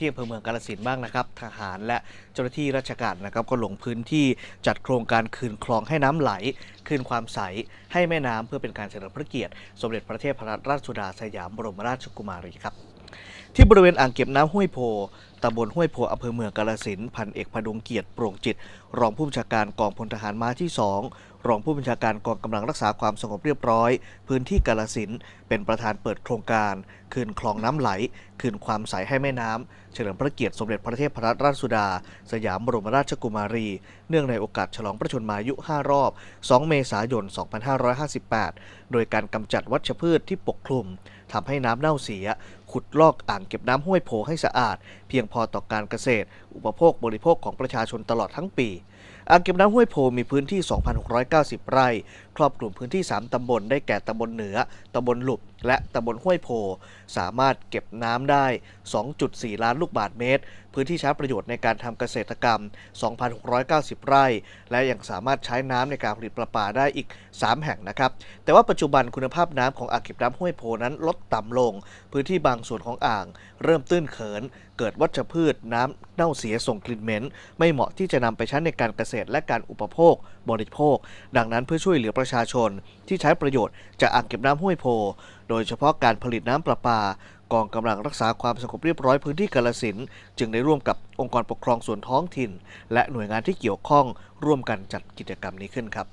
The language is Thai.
ที่อำเภอเมืองกาลสินบ้างนะครับ ทหารและเจ้าหน้าที่ราชการนะครับ ก็ลงพื้นที่จัดโครงการคืนคลองให้น้ำไหล คืนความใสให้แม่น้ำเพื่อเป็นการเฉลิมพระเกียรติ สมเด็จพระเทพรัตนราชสุดาสยามบรมราชกุมารีครับ ที่บริเวณอ่างเก็บน้ำห้วยโพตำบลห้วยโพอำเภอเมืองกาฬสินพันเอกพดุงเกียรติโปร่งจิต รองผู้บัญชาการกองพลทหารม้าที่ 2 รองผู้บัญชาการกองกำลังรักษาความสงบเรียบร้อย พื้นที่กาฬสินเป็นประธานเปิดโครงการ คืนคลองน้ำไหล คืนความใสให้แม่น้ำเฉลิมพระเกียรติสมเด็จพระเทพรัตนราชสุดา สยามบรมราชกุมารี เนื่องในโอกาสฉลองพระชนมายุ 5 รอบ 2 เมษายน 2558 โดยการกำจัดวัชพืชที่ปกคลุมทำให้น้ำเน่าเสีย ขุดลอกอ่างเก็บน้ำห้วยโพให้สะอาด เพียงพอต่อการเกษตร อุปโภคบริโภคของประชาชนตลอดทั้งปี อ่างเก็บน้ำห้วยโพมีพื้นที่ 2,690 ไร่ ครอบคลุมพื้นที่ 3 ตำบล ได้แก่ตำบลเหนือ ตำบลหลุบ และตำบลห้วยโพ สามารถเก็บน้ำได้ 2.4 ล้านลูกบาศก์เมตร พื้นที่ใช้ประโยชน์ในการทำเกษตรกรรม 2,690 ไร่ และยังสามารถใช้น้ำในการผลิตประปาได้อีก 3 แห่งนะครับ แต่ว่าปัจจุบันคุณภาพน้ำของอ่างเก็บน้ำห้วยโพนั้นลดต่ำลง พื้นที่บางส่วนของอ่าง เริ่มตื้นเขิน เกิดวัชพืชน้ำเน่าเสียส่งกลิ่นเหม็น ไม่เหมาะที่จะนำไปใช้ในการเกษตรและการอุปโภค บริโภค ดังนั้นเพื่อช่วยเหลือประชาชน ที่ใช้ประโยชน์จากอ่างเก็บน้ำห้วยโพ โดยเฉพาะการผลิตน้ำประปากองกำลังรักษาความสงบเรียบร้อยพื้นที่กาลสินจึงได้ร่วมกับองค์กรปกครองส่วนท้องถิ่น และหน่วยงานที่เกี่ยวข้องร่วมกันจัดกิจกรรมนี้ขึ้นครับ